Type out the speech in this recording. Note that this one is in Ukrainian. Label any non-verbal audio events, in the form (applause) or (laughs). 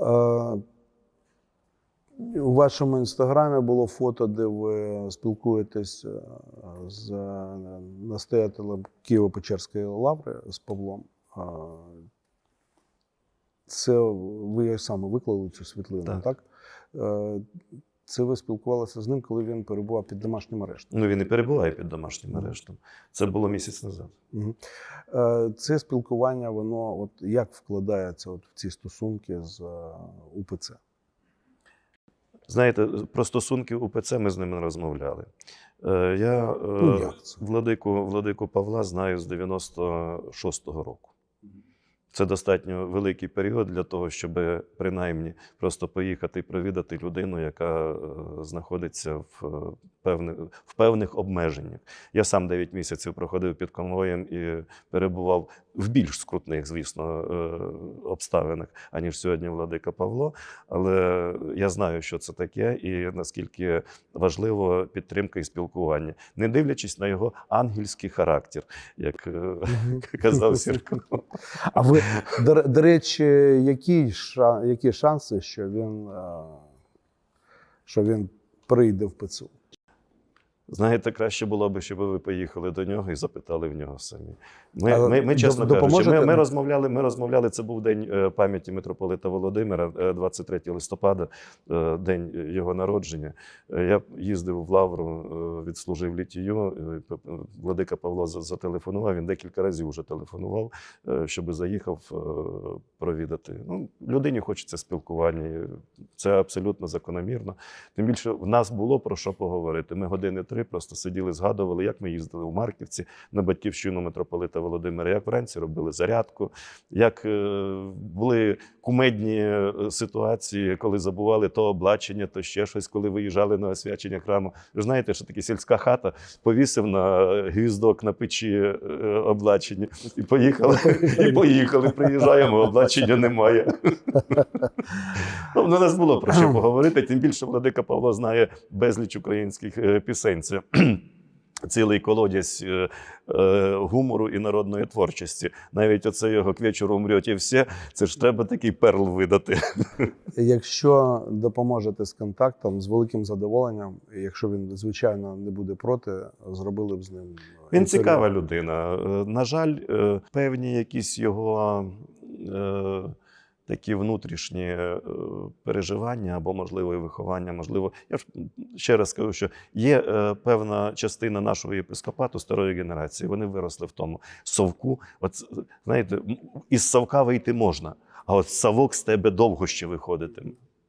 Е, У вашому інстаграмі було фото, де ви спілкуєтесь е, з е, настоятелем Києво-Печерської лаври з Павлом. Це ви саме виклали цю світлину, так? Так. Це ви спілкувалися з ним, коли він перебував під домашнім арештом. Ну він і перебуває під домашнім арештом. Це було місяць назад. Е, Це спілкування, воно от як вкладається от в ці стосунки з е, УПЦ? Знаєте, про стосунки УПЦ ми з ними розмовляли. Е, Я Ну, владику, владику Павла знаю з 96-го року. Це достатньо великий період для того, щоб принаймні просто поїхати і провідати людину, яка е, знаходиться в, е, певних, в певних обмеженнях. Я сам 9 місяців проходив під конвоєм і перебував в більш скрутних, звісно, е, обставинах, аніж сьогодні владика Павло. Але я знаю, що це таке, і наскільки важливо підтримка і спілкування, не дивлячись на його ангельський характер, як е, (laughs) казав Сірко. А ви, до, до речі, які, які шанси, що він, е, що він прийде в ПЦУ? Знаєте, краще було б, щоб ви поїхали до нього і запитали в нього самі. Ми, Але ми, ми чесно кажучи, ми, ми розмовляли. Ми розмовляли. Це був день е, пам'яті митрополита Володимира, е, 23 листопада, е, день його народження. Е, Я їздив в Лавру, е, відслужив літію. е, Владика Павло зателефонував. Він декілька разів вже телефонував, е, щоб заїхав е, провідати. Ну, людині хочеться спілкування. Це абсолютно закономірно. Тим більше в нас було про що поговорити. Ми години три просто сиділи, згадували, як ми їздили у Марківці на батьківщину митрополита Володимира, як вранці робили зарядку, як е, були кумедні е, ситуації, коли забували то облачення, то ще щось, коли виїжджали на освячення храму. Ви знаєте, що таке сільська хата повісив на гвіздок на печі е, облачення і поїхали. І поїхали. Приїжджаємо, облачення немає. Ну, у нас було про що поговорити. Тим більше Владика Павло знає безліч українських е, Це (clears throat) цілий колодязь е, е, гумору і народної творчості. Навіть оце його к вечору умрете всі, це ж треба такий перл видати. (laughs) Якщо допоможете з контактом, з великим задоволенням, якщо він, звичайно, не буде проти, зробили б з ним. Він інтерв'ю. цікава людина. Е, На жаль, е, певні якісь його е, такі внутрішні е, переживання або, можливо, і виховання, можливо, я ж ще раз скажу, що є е, певна частина нашого єпископату старої генерації. Вони виросли в тому совку. От знаєте, із совка вийти можна. А от совок з тебе довго ще виходитиме.